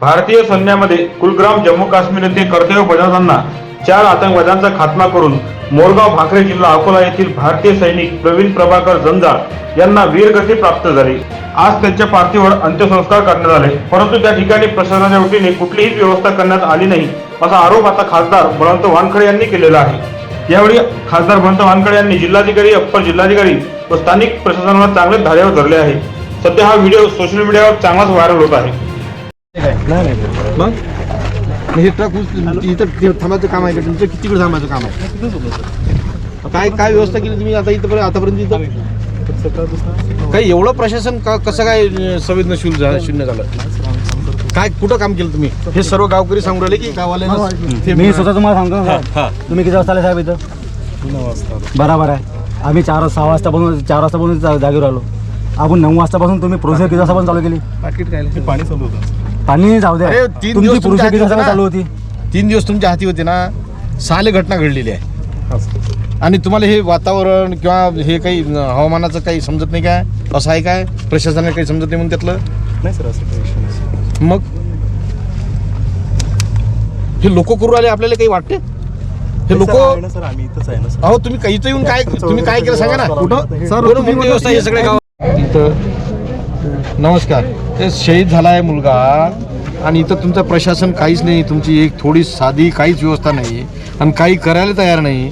भारतीय सैन्यामध्ये कुलग्राम जम्मू काश्मीर येथे कर्तव्य बजावताना चार आतंकवाद्यांचा खात्मा करून मोरगाव भाकरे जिल्हा अकोला येथील भारतीय सैनिक प्रवीण प्रभाकर जंजाळ यांना वीरगती प्राप्त झाली. आज त्यांच्या पार्थिवावर अंत्यसंस्कार करण्यात आले. परंतु त्या ठिकाणी प्रशासनाच्या वतीने कुठलीही व्यवस्था करण्यात आली नाही असा आरोप आता खासदार बळवंत वानखडे यांनी केलेला आहे. यावेळी खासदार बळवंत वानखडे यांनी जिल्हाधिकारी अप्पर जिल्हाधिकारी व स्थानिक प्रशासनाला चांगले धाड्यावर धरले आहे. सध्या हा व्हिडिओ सोशल मीडियावर चांगलाच व्हायरल होत आहे. मग? हे ट्रक इथं ते थांबायचं काम आहे का तुमचं? किती वेळ थांबायचं काम आहे? काय काय व्यवस्था केली तुम्ही आता इथं आतापर्यंत इथं? काही एवढं प्रशासन का कसं काय संवेदनशील झालं शून्य झालं? काय कुठं काम केलं तुम्ही? हे सर्व गावकरी सांगून राहिले की? गावाले मी स्वतः तुम्हाला सांगतो. तुम्ही किती वाजता आले साहेब इथं? बरोबर आहे. आम्ही चार सहा वाजता पासून चार वाजता पासून जा- जागेवर आलो. आपण नऊ वाजतापासून तुम्ही प्रोसेस किती वाजता चालू केली? पाकिट काय पाणी चालू होतं. पाणी जाऊ द्या. अरे, तीन तुमची दिवस तुमच्या हाती चालू होती तीन दिवस तुमच्या हाती होते ना साले घटना घडलेली आहे. आणि तुम्हाला हे वातावरण किंवा हे काही अं, हवामानाचं काही समजत नाही काय? असं आहे काय? प्रशासनाला काही समजत नाही म्हणून त्यातलं? नाही सर असं काही विषय नाही. सर. मग? हे लोक करू राहिले आपल्याला काही वाटते? हे लोक सर, आहे ना सर आम्ही इथंच आहे ना सर. अहो तुम्ही काही इथं येऊन काय तुम्ही काय केलं सांगा ना. कुठं? सर मुख्य व्यवस्था हे सगळे गाव नमस्कार. ते शहीद झाला आहे मुलगा. आणि इथं तुमचं प्रशासन काहीच नाही तुमची एक थोडी साधी काहीच व्यवस्था नाही आणि काही करायला तयार नाही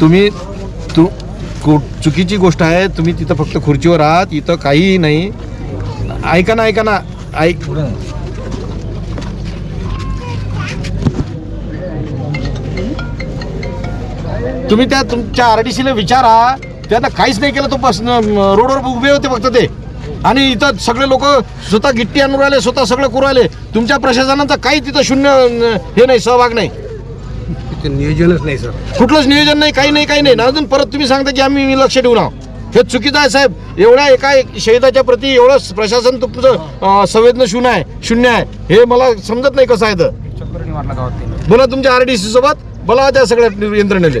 तुम्ही तू कु- चुकीची गोष्ट आहे तुम्ही तिथं फक्त खुर्चीवर आहात इथं काहीही नाही. ऐका ना ऐका ना ऐक. तुम्ही त्या तुमच्या आर डी सीला विचारा त्यांना काहीच नाही केलं तो बस रोडवर उभे होते फक्त ते. आणि इथं सगळे लोक स्वतः गिट्टी आणून राहिले स्वतः सगळं करू राहिले. तुमच्या प्रशासनाचा काही तिथं शून्य हे नाही सहभाग नाही. नियोजनच नाही सर. कुठलंच नियोजन नाही काही नाही काही नाही. ना अजून परत तुम्ही सांगता की आम्ही लक्ष ठेवून आहोत हे चुकीचं आहे साहेब. एवढ्या एका एक शहीदाच्या प्रती एवढं प्रशासन तुमचं अं, संवेदनशून्य आहे शून्य आहे. हे मला समजत नाही कसं आहे तर बोला तुमच्या आर डी सी सोबत. बोला त्या सगळ्या यंत्रणेले.